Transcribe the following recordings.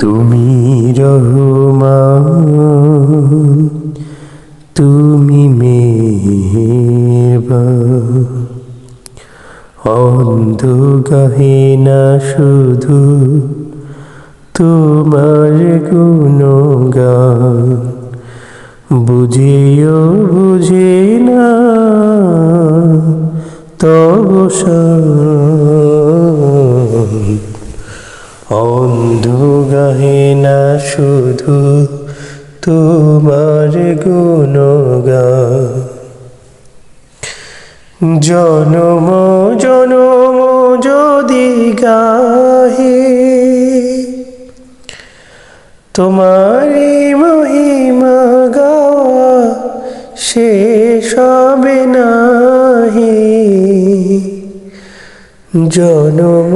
তুমি তুমি মেহেরবান। অন্ধ গাহে না শুধু তোমার গুণগান বুঝিও বুঝে না তব অন্ধ গাহে না শুধু তোমার গুণগান। জনম জনম যদি গাহে তোমারি মহিমা গাওয়া শেষ হবে নাহি জনম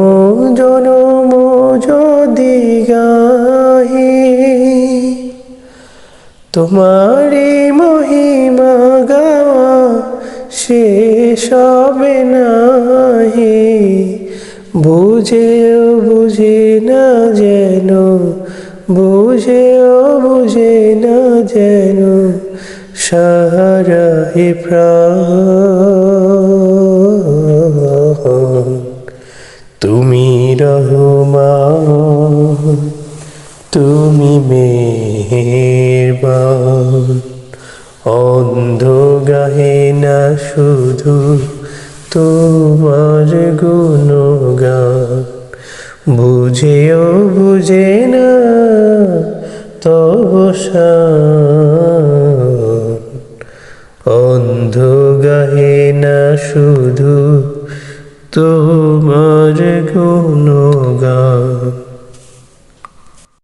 জনম যদি গাহি তোমারি মহিমা গাওয়া শেষ হবে নাহি। বুঝেও বুঝে না যেন, বুঝেও বুঝে না যেন হে প্রাণ। তুমি রহমান তুমি মেহেরবান। অন্ধ গাহে না শুধু তোমার গুণগান। বুঝেও বুঝে না তবসান অন্ধ গাহে না শুধু তোমার গুণগান